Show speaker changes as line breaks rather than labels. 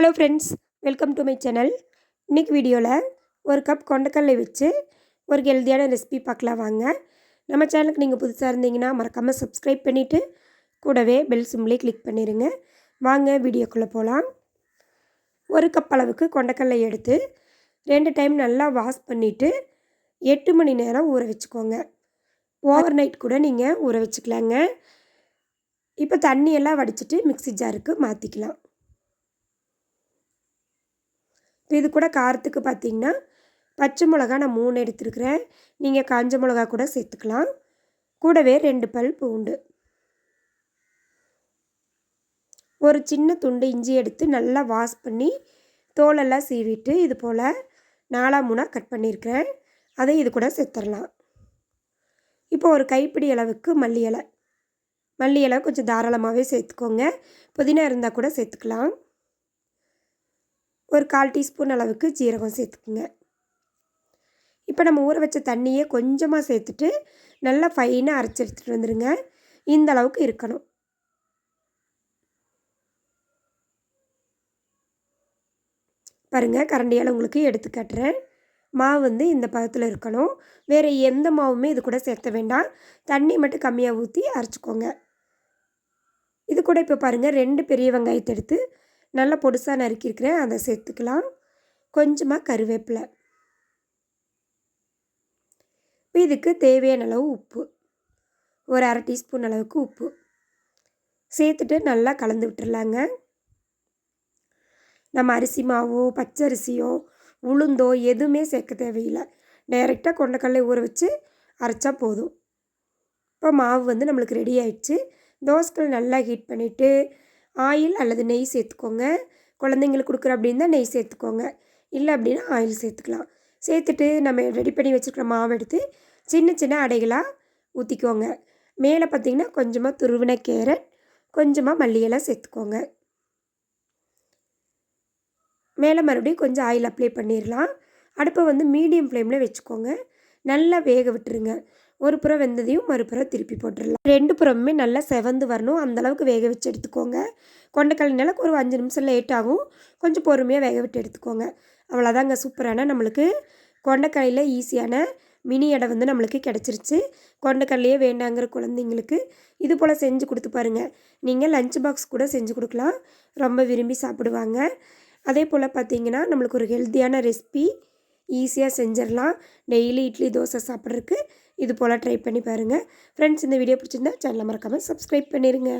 Hello friends welcome to my channel இன்றைக்கி வீடியோவில் ஒரு கப் கொண்டக்கடலை வச்சு ஒரு ஹெல்த்தியான ரெசிபி பார்க்கலாம் வாங்க. நம்ம சேனலுக்கு நீங்கள் புதுசாக இருந்தீங்கன்னா மறக்காமல் சப்ஸ்கிரைப் பண்ணிவிட்டு கூடவே பெல் சிம்லே கிளிக் பண்ணிடுங்க வாங்க வீடியோக்குள்ளே போகலாம் ஒரு கப் அளவுக்கு கொண்டக்கடலை எடுத்து ரெண்டு டைம் நல்லா வாஷ் பண்ணிவிட்டு எட்டு மணி நேரம் ஊற வச்சுக்கோங்க. ஓவர் நைட் கூட நீங்கள் ஊற வச்சுக்கலாங்க. இப்போ தண்ணியெல்லாம் வடிச்சிட்டு மிக்ஸி ஜாருக்கு மாற்றிக்கலாம் இப்போ இது கூட காரத்துக்கு பார்த்திங்கன்னா பச்சை மிளகா நான் மூணு எடுத்துருக்குறேன். நீங்கள் காஞ்ச மிளகா கூட சேர்த்துக்கலாம். கூடவே ரெண்டு பல் பூண்டு ஒரு சின்ன துண்டு இஞ்சி எடுத்து நல்லா வாஷ் பண்ணி தோலெல்லாம் சீவிட்டு இது போல் நாலா மூணாக கட் பண்ணியிருக்கிறேன் அதை இது கூட சேர்த்துடலாம். இப்போ ஒரு கைப்பிடி அளவுக்கு மல்லி இலை. மல்லி இலை கொஞ்சம் தாராளமாகவே சேர்த்துக்கோங்க. புதினா இருந்தால் கூட சேர்த்துக்கலாம். ஒரு கால் டீஸ்பூன் அளவுக்கு ஜீரகம் சேர்த்துக்குங்க. இப்போ நம்ம ஊற வச்ச தண்ணியை கொஞ்சமாக சேர்த்துட்டு நல்லா ஃபைனாக அரைச்சி எடுத்துகிட்டு வந்துடுங்க இந்த அளவுக்கு இருக்கணும். பாருங்கள் கரண்டியால் உங்களுக்கு எடுத்து காட்டுறேன். மாவு வந்து இந்த பதத்தில் இருக்கணும். வேறு எந்த மாவுமே இது கூட சேர்த்த வேண்டாம். தண்ணி மட்டும் கம்மியாக ஊற்றி அரைச்சிக்கோங்க. இது கூட இப்போ பாருங்கள் ரெண்டு பெரிய வெங்காயத்தை எடுத்து நல்லா பொடுசாக நறுக்கியிருக்கிறேன். அதை சேர்த்துக்கலாம். கொஞ்சமாக கருவேப்பிலை. இதுக்கு தேவையான அளவு உப்பு. ஒரு அரை டீஸ்பூன் அளவுக்கு உப்பு. சேர்த்துட்டு நல்லா கலந்து விட்டுர்லாங்க நம்ம அரிசி மாவோ பச்சரிசியோ உளுந்தோ எதுவுமே சேர்க்க தேவையில்லை. டைரெக்டாக கொண்டக்கடலை ஊற வச்சு அரைச்சா போதும். இப்போ மாவு வந்து நம்மளுக்கு ரெடி ஆயிடுச்சு. தோசைகள் நல்லா ஹீட் பண்ணிவிட்டு ஆயில் அல்லது நெய் சேர்த்துக்கோங்க. குழந்தைங்களுக்கு கொடுக்குற அப்படின்னா நெய் சேர்த்துக்கோங்க. இல்லை அப்படின்னா ஆயில் சேர்த்துக்கலாம். சேர்த்துட்டு நம்ம ரெடி பண்ணி வச்சுருக்கிற மாவு எடுத்து சின்ன சின்ன அடைகளாக ஊற்றிக்கோங்க மேலே பார்த்திங்கன்னா கொஞ்சமாக துருவின கேரட் கொஞ்சமாக மல்லியெல்லாம் சேர்த்துக்கோங்க. மேலே மறுபடியும் கொஞ்சம் ஆயில் அப்ளை பண்ணிடலாம் அடுப்பை வந்து மீடியம் ஃப்ளேமில் வச்சுக்கோங்க. நல்லா வேக விட்டுருங்க. ஒரு புறம் வெந்ததையும் மறுபுறம் திருப்பி போட்டுடலாம். ரெண்டு புறமுமே நல்லா செவந்து வரணும். அந்தளவுக்கு வேக வச்சு எடுத்துக்கோங்க. கொண்டைக்கல்லினால ஒரு அஞ்சு நிமிஷம் லேட் ஆகும். கொஞ்சம் பொறுமையாக வேக விட்டு எடுத்துக்கோங்க. அவ்வளோதாங்க சூப்பரான நம்மளுக்கு கொண்டைக்கல்லையில் ஈஸியான மினி எடை வந்து நம்மளுக்கு கிடச்சிருச்சு. கொண்டைக்கல்லையே வேண்டாங்கிற குழந்தைங்களுக்கு இது போல் செஞ்சு கொடுத்து பாருங்கள் நீங்கள் லஞ்ச் பாக்ஸ் கூட செஞ்சு கொடுக்கலாம். ரொம்ப விரும்பி சாப்பிடுவாங்க. அதே போல் பார்த்தீங்கன்னா நம்மளுக்கு ஒரு ஹெல்த்தியான ரெசிபி ஈஸியாக செஞ்சிடலாம். டெய்லி இட்லி தோசை சாப்பிட்றதுக்கு இது போல் ட்ரை பண்ணி பாருங்கள் ஃப்ரெண்ட்ஸ் இந்த வீடியோ பிடிச்சிருந்தா சேனலை மறக்காமல் சப்ஸ்கிரைப் பண்ணிடுங்க